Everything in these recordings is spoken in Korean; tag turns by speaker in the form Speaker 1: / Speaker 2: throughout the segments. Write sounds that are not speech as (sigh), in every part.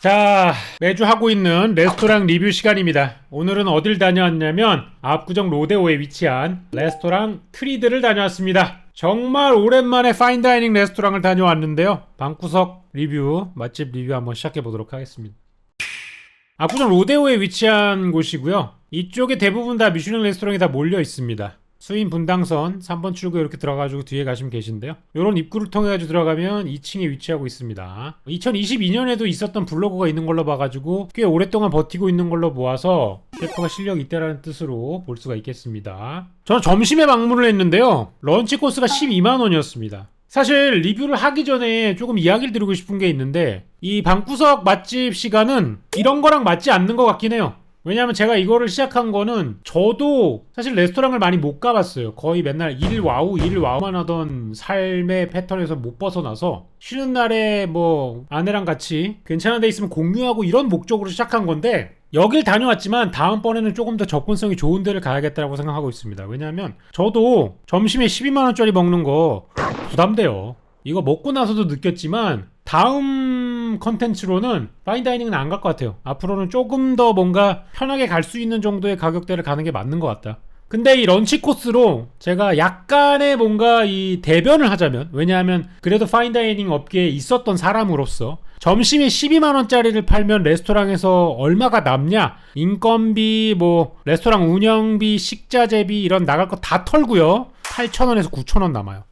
Speaker 1: 자, 매주 하고 있는 레스토랑 리뷰 시간입니다. 오늘은 어딜 다녀왔냐면 압구정 로데오에 위치한 레스토랑 트리드를 다녀왔습니다. 정말 오랜만에 파인다이닝 레스토랑을 다녀왔는데요. 방구석 리뷰, 맛집 리뷰 한번 시작해 보도록 하겠습니다. 압구정 로데오에 위치한 곳이고요. 이쪽에 대부분 다 미슐랭 레스토랑이 다 몰려 있습니다. 수인 분당선 3번 출구 이렇게 들어가지고 뒤에 가시면 계신데요. 이런 입구를 통해 가지고 들어가면 2층에 위치하고 있습니다. 2022년에도 있었던 블로그가 있는 걸로 봐가지고 꽤 오랫동안 버티고 있는 걸로 보아서 셰프가 실력이 있다라는 뜻으로 볼 수가 있겠습니다. 저는 점심에 방문을 했는데요. 런치 코스가 12만 원이었습니다. 사실 리뷰를 하기 전에 조금 이야기를 드리고 싶은 게 있는데 이 방구석 맛집 시간은 이런 거랑 맞지 않는 것 같긴 해요. 왜냐하면 제가 이거를 시작한 거는 저도 사실 레스토랑을 많이 못 가봤어요. 거의 맨날 일 와우 일 와우만 하던 삶의 패턴에서 못 벗어나서 쉬는 날에 뭐 아내랑 같이 괜찮은 데 있으면 공유하고 이런 목적으로 시작한 건데 여길 다녀왔지만 다음번에는 조금 더 접근성이 좋은 데를 가야겠다고 생각하고 있습니다. 왜냐하면 저도 점심에 12만 원짜리 먹는 거 부담돼요. 이거 먹고 나서도 느꼈지만 다음 컨텐츠로는 파인다이닝은 안 갈 것 같아요. 앞으로는 조금 더 뭔가 편하게 갈 수 있는 정도의 가격대를 가는 게 맞는 것 같다. 근데 이 런치 코스로 제가 약간의 뭔가 이 대변을 하자면 왜냐하면 그래도 파인다이닝 업계에 있었던 사람으로서 점심에 12만 원짜리를 팔면 레스토랑에서 얼마가 남냐 인건비 뭐 레스토랑 운영비 식자재비 이런 나갈 거 다 털고요 8,000원에서 9,000원 남아요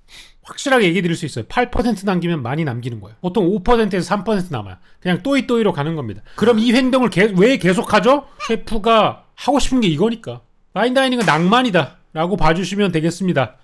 Speaker 1: 확실하게 얘기 드릴 수 있어요. 8% 남기면 많이 남기는 거예요. 보통 5%에서 3% 남아요. 그냥 또이또이로 가는 겁니다. 그럼 이 행동을 개- 왜 계속하죠? 셰프가 하고 싶은 게 이거니까. 파인다이닝은 낭만이다. 라고 봐주시면 되겠습니다.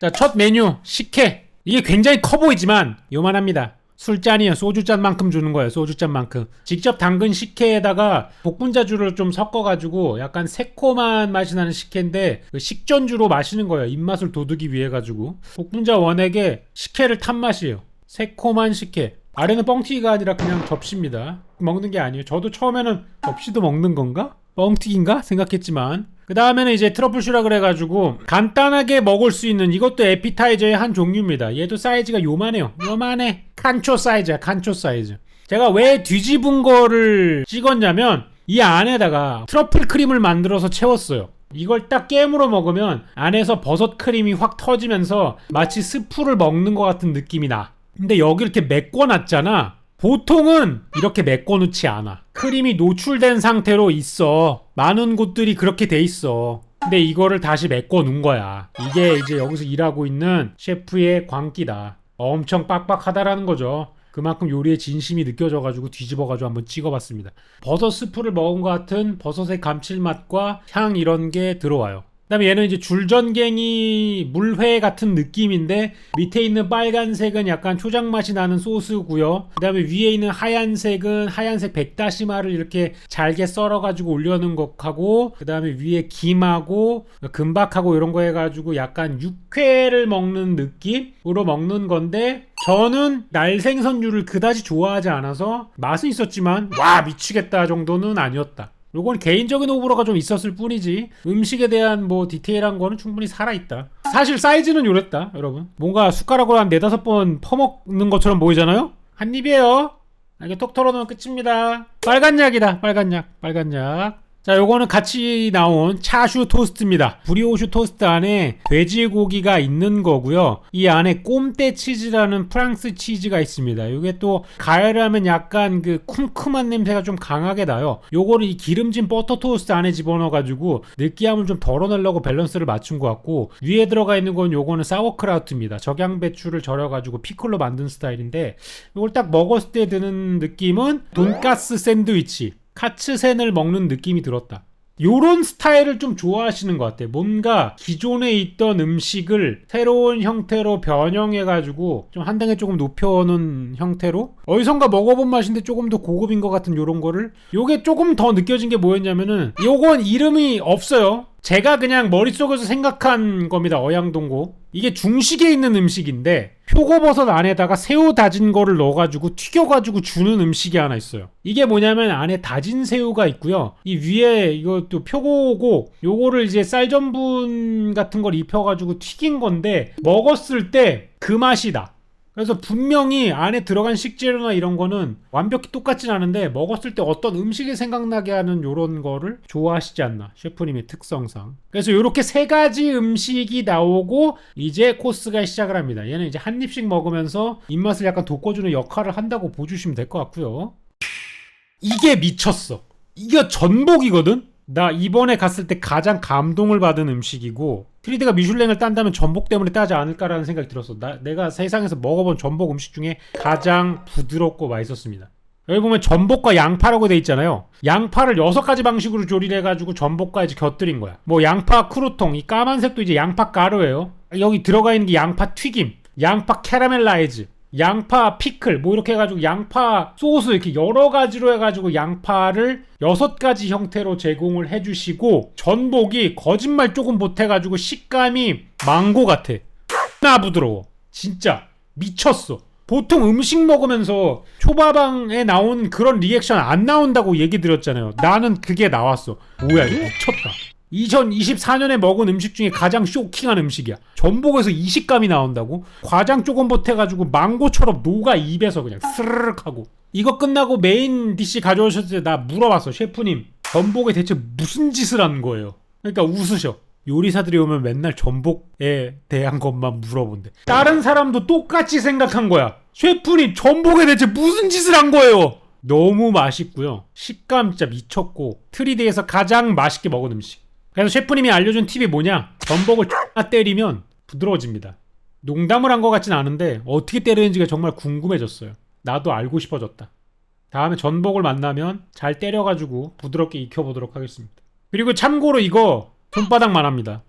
Speaker 1: 자, 첫 메뉴, 식혜. 이게 굉장히 커 보이지만 요만합니다. 술잔이에요. 소주잔만큼 주는 거예요. 소주잔만큼. 직접 담근 식혜에다가 복분자주를 좀 섞어가지고 약간 새콤한 맛이 나는 식혜인데 그 식전주로 마시는 거예요. 입맛을 돋우기 위해 가지고. 복분자 원액에 식혜를 탄 맛이에요. 새콤한 식혜. 아래는 뻥튀기가 아니라 그냥 접시입니다. 먹는 게 아니에요. 저도 처음에는 접시도 먹는 건가? 뻥튀기인가? 생각했지만 그 다음에는 이제 트러플 슈라 그래가지고 간단하게 먹을 수 있는 이것도 에피타이저의 한 종류입니다. 얘도 사이즈가 요만해요. 요만해. 칸초 사이즈야. 칸초 사이즈. 제가 왜 뒤집은 거를 찍었냐면 이 안에다가 트러플 크림을 만들어서 채웠어요. 이걸 딱 깨물어 먹으면 안에서 버섯 크림이 확 터지면서 마치 스프를 먹는 것 같은 느낌이 나. 근데 여기 이렇게 메꿔놨잖아. 보통은 이렇게 메꿔놓지 않아. 크림이 노출된 상태로 있어. 많은 곳들이 그렇게 돼 있어. 근데 이거를 다시 메꿔놓은 거야. 이게 이제 여기서 일하고 있는 셰프의 광기다. 엄청 빡빡하다라는 거죠. 그만큼 요리에 진심이 느껴져가지고 뒤집어가지고 한번 찍어봤습니다. 버섯 스프를 먹은 것 같은 버섯의 감칠맛과 향 이런 게 들어와요. 그다음에 얘는 이제 줄전갱이 물회 같은 느낌인데 밑에 있는 빨간색은 약간 초장 맛이 나는 소스고요. 그다음에 위에 있는 하얀색은 하얀색 백다시마를 이렇게 잘게 썰어가지고 올려놓은 것하고 그다음에 위에 김하고 금박하고 이런 거 해가지고 약간 육회를 먹는 느낌으로 먹는 건데 저는 날생선류를 그다지 좋아하지 않아서 맛은 있었지만 와 미치겠다 정도는 아니었다. 요건 개인적인 호불호가 좀 있었을 뿐이지 음식에 대한 뭐 디테일한 거는 충분히 살아있다. 사실 사이즈는 요랬다 여러분. 뭔가 숟가락으로 한 네다섯 번 퍼먹는 것처럼 보이잖아요? 한 입이에요. 이렇게 톡 털어놓으면 끝입니다. 빨간 약이다 빨간 약 빨간 약 자, 요거는 같이 나온 차슈 토스트입니다. 브리오슈 토스트 안에 돼지고기가 있는 거고요. 이 안에 꼼떼 치즈라는 프랑스 치즈가 있습니다. 이게 또 가열하면 약간 그 쿰쿰한 냄새가 좀 강하게 나요. 요거를 이 기름진 버터 토스트 안에 집어넣어 가지고 느끼함을 좀 덜어내려고 밸런스를 맞춘 것 같고 위에 들어가 있는 건 요거는 사워크라우트입니다. 적양배추를 절여 가지고 피클로 만든 스타일인데 이걸 딱 먹었을 때 드는 느낌은 돈가스 샌드위치. 카츠센을 먹는 느낌이 들었다. 요런 스타일을 좀 좋아하시는 것 같아요. 뭔가 기존에 있던 음식을 새로운 형태로 변형해가지고 좀 한 단계 조금 높여놓은 형태로 어디선가 먹어본 맛인데 조금 더 고급인 것 같은 요런 거를 요게 조금 더 느껴진 게 뭐였냐면은 요건 이름이 없어요. 제가 그냥 머릿속에서 생각한 겁니다. 어양동고. 이게 중식에 있는 음식인데 표고버섯 안에다가 새우 다진 거를 넣어가지고 튀겨가지고 주는 음식이 하나 있어요. 이게 뭐냐면 안에 다진 새우가 있고요. 이 위에 이것도 표고고 요거를 이제 쌀 전분 같은 걸 입혀가지고 튀긴 건데 먹었을 때 그 맛이다. 그래서 분명히 안에 들어간 식재료나 이런 거는 완벽히 똑같진 않은데 먹었을 때 어떤 음식이 생각나게 하는 요런 거를 좋아하시지 않나 셰프님의 특성상. 그래서 요렇게 세 가지 음식이 나오고 이제 코스가 시작을 합니다. 얘는 이제 한 입씩 먹으면서 입맛을 약간 돋궈주는 역할을 한다고 보주시면 될 것 같고요. 이게 미쳤어. 이게 전복이거든 나 이번에 갔을 때 가장 감동을 받은 음식이고 트리드가 미슐랭을 딴다면 전복 때문에 따지 않을까라는 생각이 들었어. 나, 내가 세상에서 먹어본 전복 음식 중에 가장 부드럽고 맛있었습니다. 여기 보면 전복과 양파라고 돼 있잖아요. 양파를 여섯 가지 방식으로 조리를 해가지고 전복과 이제 곁들인 거야. 뭐 양파 크루통, 이 까만색도 이제 양파 가루예요. 여기 들어가 있는 게 양파 튀김, 양파 캐러멜라이즈, 양파 피클 뭐 이렇게 해가지고 양파 소스 이렇게 여러 가지로 해가지고 양파를 여섯 가지 형태로 제공을 해주시고 전복이 거짓말 조금 못해가지고 식감이 망고 같아. 나 부드러워. 진짜 미쳤어. 보통 음식 먹으면서 초밥왕에 나온 그런 리액션 안 나온다고 얘기 드렸잖아요. 나는 그게 나왔어. 뭐야 이거 미쳤다 2024년에 먹은 음식 중에 가장 쇼킹한 음식이야. 전복에서 이 식감이 나온다고? 과장 조금 보태가지고 망고처럼 녹아 입에서 그냥 스르륵 하고. 이거 끝나고 메인 디시 가져오셨을 때 나 물어봤어. 셰프님, 전복에 대체 무슨 짓을 한 거예요? 그러니까 웃으셔. 요리사들이 오면 맨날 전복에 대한 것만 물어본대. 다른 사람도 똑같이 생각한 거야. 셰프님, 전복에 대체 무슨 짓을 한 거예요? 너무 맛있고요. 식감 진짜 미쳤고 트리드에서 가장 맛있게 먹은 음식. 그래서 셰프님이 알려준 팁이 뭐냐? 전복을 X나 때리면 부드러워집니다. 농담을 한 것 같진 않은데 어떻게 때리는지가 정말 궁금해졌어요. 나도 알고 싶어졌다. 다음에 전복을 만나면 잘 때려가지고 부드럽게 익혀보도록 하겠습니다. 그리고 참고로 이거 손바닥만 합니다.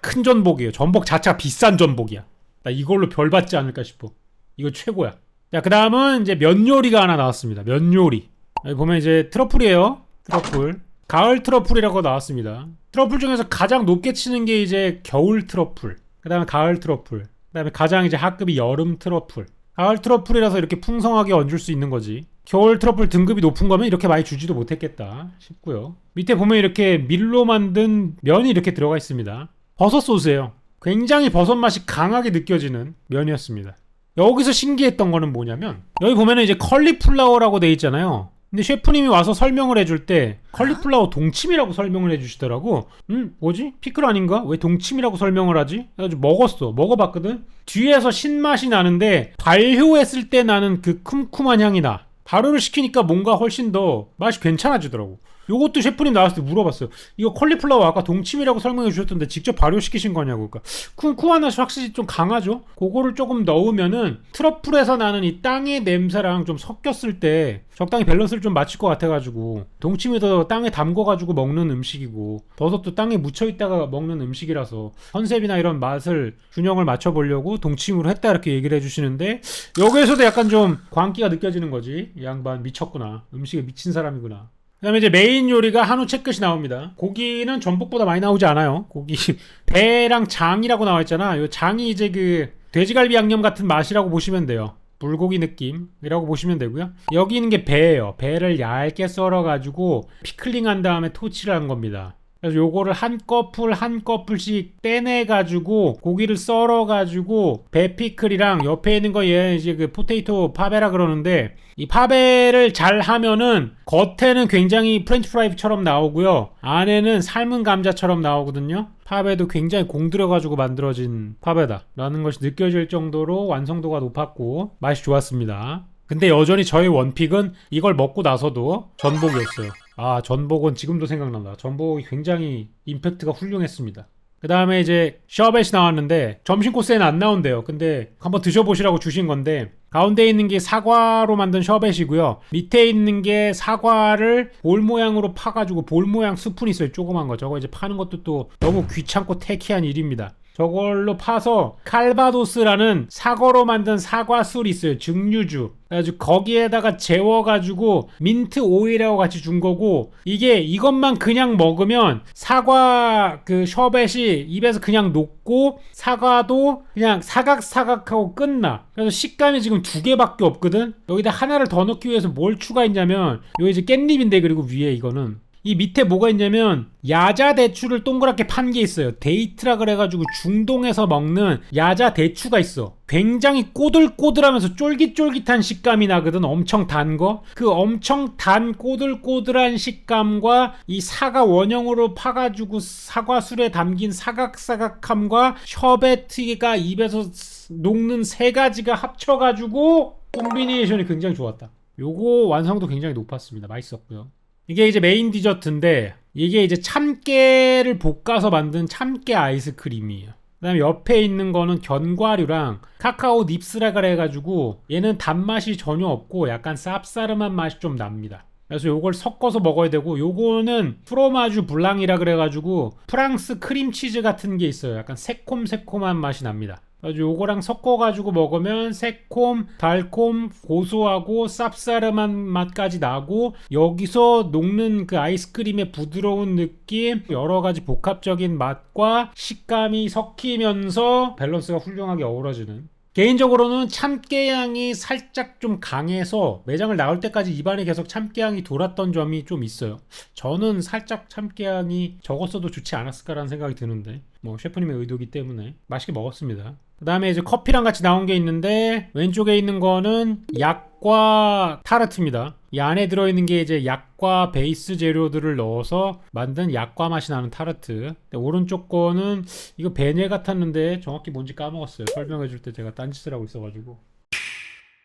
Speaker 1: 큰 전복이에요. 전복 자체가 비싼 전복이야. 나 이걸로 별 받지 않을까 싶어. 이거 최고야. 자, 그 다음은 이제 면 요리가 하나 나왔습니다. 면 요리. 여기 보면 이제 트러플이에요. 트러플. 가을 트러플이라고 나왔습니다. 트러플 중에서 가장 높게 치는 게 이제 겨울 트러플. 그 다음에 가을 트러플. 그 다음에 가장 이제 학급이 여름 트러플. 가을 트러플이라서 이렇게 풍성하게 얹을 수 있는 거지. 겨울 트러플 등급이 높은 거면 이렇게 많이 주지도 못했겠다 싶고요. 밑에 보면 이렇게 밀로 만든 면이 이렇게 들어가 있습니다. 버섯 소스예요. 굉장히 버섯 맛이 강하게 느껴지는 면이었습니다. 여기서 신기했던 거는 뭐냐면 여기 보면은 이제 컬리 플라워라고 돼 있잖아요. 근데 셰프님이 와서 설명을 해줄 때 컬리플라워 동치미라고 설명을 해주시더라고. 음 뭐지? 피클 아닌가? 왜 동치미라고 설명을 하지? 그래가지고 먹었어. 먹어봤거든. 뒤에서 신맛이 나는데 발효했을 때 나는 그 쿰쿰한 향이 나. 발효를 시키니까 뭔가 훨씬 더 맛이 괜찮아지더라고. 요것도 셰프님 나왔을 때 물어봤어요. 이거 컬리플라워 아까 동치미라고 설명해 주셨던데 직접 발효시키신 거냐고. 그러니까 쿰쿰한 맛이 확실히 좀 강하죠. 그거를 조금 넣으면은 트러플에서 나는 이 땅의 냄새랑 좀 섞였을 때 적당히 밸런스를 좀 맞출 것 같아가지고 동치미도 땅에 담궈가지고 먹는 음식이고 버섯도 땅에 묻혀있다가 먹는 음식이라서 컨셉이나 이런 맛을 균형을 맞춰보려고 동치미로 했다 이렇게 얘기를 해주시는데 여기에서도 약간 좀 광기가 느껴지는 거지 이 양반 미쳤구나 음식에 미친 사람이구나 그 다음에 이제 메인 요리가 한우 채끝이 나옵니다. 고기는 전복보다 많이 나오지 않아요. 고기 (laughs) 배랑 장이라고 나와 있잖아. 요 장이 이제 그 돼지갈비 양념 같은 맛이라고 보시면 돼요. 불고기 느낌이라고 보시면 되고요. 여기 있는 게 배예요. 배를 얇게 썰어 가지고 피클링한 다음에 토치를 한 겁니다. 그래서 요거를 한 꺼풀 한 꺼풀씩 떼내 가지고 고기를 썰어 가지고 배 피클이랑 옆에 있는 거 얘 이제 그 포테이토 파베라 그러는데 이 파베를 잘 하면은 겉에는 굉장히 프렌치 프라이처럼 나오고요. 안에는 삶은 감자처럼 나오거든요. 파베도 굉장히 공들여 가지고 만들어진 파베다라는 것이 느껴질 정도로 완성도가 높았고 맛이 좋았습니다. 근데 여전히 저의 원픽은 이걸 먹고 나서도 전복이었어요. 아, 전복은 지금도 생각난다. 전복이 굉장히 임팩트가 훌륭했습니다. 그 다음에 이제 셔벳이 나왔는데 점심 코스에는 안 나온대요. 근데 한번 드셔보시라고 주신 건데 가운데 있는 게 사과로 만든 셔벳이고요. 밑에 있는 게 사과를 볼 모양으로 파가지고 볼 모양 스푼 있어요. 조그만 거. 저거 이제 파는 것도 또 너무 귀찮고 태키한 일입니다. 저걸로 파서 칼바도스라는 사과로 만든 사과술이 있어요. 증류주. 그래가지고 거기에다가 재워가지고 민트 오일하고 같이 준 거고 이게 이것만 그냥 먹으면 사과 그 셔벳이 입에서 그냥 녹고 사과도 그냥 사각사각하고 끝나. 그래서 식감이 지금 두 개밖에 없거든. 여기다 하나를 더 넣기 위해서 뭘 추가했냐면 여기 이제 깻잎인데 그리고 위에 이거는 이 밑에 뭐가 있냐면 야자 대추를 동그랗게 판 게 있어요. 데이트라 그래가지고 중동에서 먹는 야자 대추가 있어. 굉장히 꼬들꼬들하면서 쫄깃쫄깃한 식감이 나거든. 엄청 단 거. 그 엄청 단 꼬들꼬들한 식감과 이 사과 원형으로 파가지고 사과술에 담긴 사각사각함과 셔베트가 입에서 녹는 세 가지가 합쳐가지고 콤비네이션이 굉장히 좋았다. 요거 완성도 굉장히 높았습니다. 맛있었고요. 이게 이제 메인 디저트인데 이게 이제 참깨를 볶아서 만든 참깨 아이스크림이에요. 그다음에 옆에 있는 거는 견과류랑 카카오 닙스라 그래가지고 얘는 단맛이 전혀 없고 약간 쌉싸름한 맛이 좀 납니다. 그래서 요걸 섞어서 먹어야 되고 요거는 프로마주 블랑이라 그래가지고 프랑스 크림치즈 같은 게 있어요. 약간 새콤새콤한 맛이 납니다. 요거랑 섞어가지고 먹으면 새콤, 달콤, 고소하고 쌉싸름한 맛까지 나고 여기서 녹는 그 아이스크림의 부드러운 느낌, 여러 가지 복합적인 맛과 식감이 섞이면서 밸런스가 훌륭하게 어우러지는 개인적으로는 참깨향이 살짝 좀 강해서 매장을 나올 때까지 입안에 계속 참깨향이 돌았던 점이 좀 있어요. 저는 살짝 참깨향이 적었어도 좋지 않았을까라는 생각이 드는데 뭐 셰프님의 의도기 때문에 맛있게 먹었습니다. 그 다음에 이제 커피랑 같이 나온 게 있는데 왼쪽에 있는 거는 약과 타르트입니다. 이 안에 들어있는 게 이제 약과 베이스 재료들을 넣어서 만든 약과 맛이 나는 타르트. 오른쪽 거는 이거 베네 같았는데 정확히 뭔지 까먹었어요. 설명해 줄 때 제가 딴짓을 하고 있어가지고.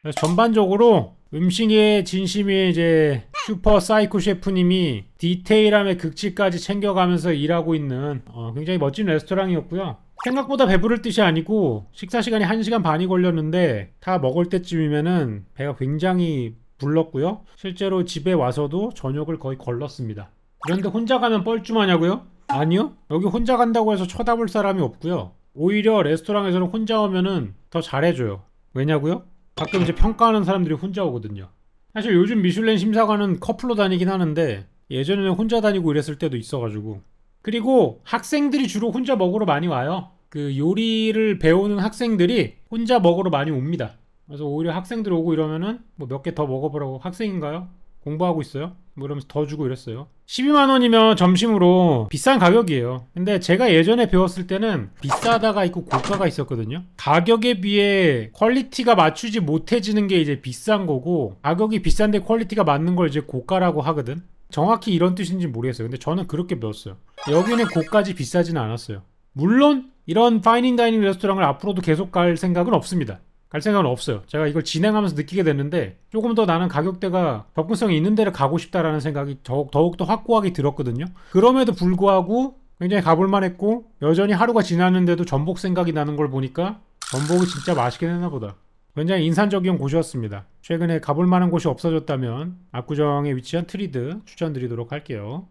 Speaker 1: 그래서 전반적으로 음식의 진심이 이제 슈퍼 사이코 셰프님이 디테일함의 극치까지 챙겨가면서 일하고 있는 어, 굉장히 멋진 레스토랑이었고요. 생각보다 배부를 뜻이 아니고 식사 시간이 1시간 반이 걸렸는데 다 먹을 때쯤이면은 배가 굉장히 불렀고요. 실제로 집에 와서도 저녁을 거의 걸렀습니다. 그런데 혼자 가면 뻘쭘하냐고요? 아니요. 여기 혼자 간다고 해서 쳐다볼 사람이 없고요. 오히려 레스토랑에서는 혼자 오면은 더 잘해줘요. 왜냐고요? 가끔 이제 평가하는 사람들이 혼자 오거든요. 사실 요즘 미슐랭 심사관은 커플로 다니긴 하는데 예전에는 혼자 다니고 이랬을 때도 있어가지고 그리고 학생들이 주로 혼자 먹으러 많이 와요. 그 요리를 배우는 학생들이 혼자 먹으러 많이 옵니다. 그래서 오히려 학생들 오고 이러면은 뭐 몇 개 더 먹어보라고 학생인가요? 공부하고 있어요? 뭐 이러면서 더 주고 이랬어요. 12만 원이면 점심으로 비싼 가격이에요. 근데 제가 예전에 배웠을 때는 비싸다가 있고 고가가 있었거든요. 가격에 비해 퀄리티가 맞추지 못해지는 게 이제 비싼 거고 가격이 비싼데 퀄리티가 맞는 걸 이제 고가라고 하거든. 정확히 이런 뜻인지 모르겠어요. 근데 저는 그렇게 배웠어요. 여기는 고까지 비싸지는 않았어요. 물론 이런 파이닝 다이닝 레스토랑을 앞으로도 계속 갈 생각은 없습니다. 갈 생각은 없어요. 제가 이걸 진행하면서 느끼게 됐는데 조금 더 나는 가격대가 접근성이 있는 데를 가고 싶다라는 생각이 더욱, 더욱더 확고하게 들었거든요. 그럼에도 불구하고 굉장히 가볼만 했고 여전히 하루가 지났는데도 전복 생각이 나는 걸 보니까 전복이 진짜 맛있긴 했나 보다. 굉장히 인상적인 곳이었습니다. 최근에 가볼 만한 곳이 없어졌다면 압구정에 위치한 트리드 추천드리도록 할게요.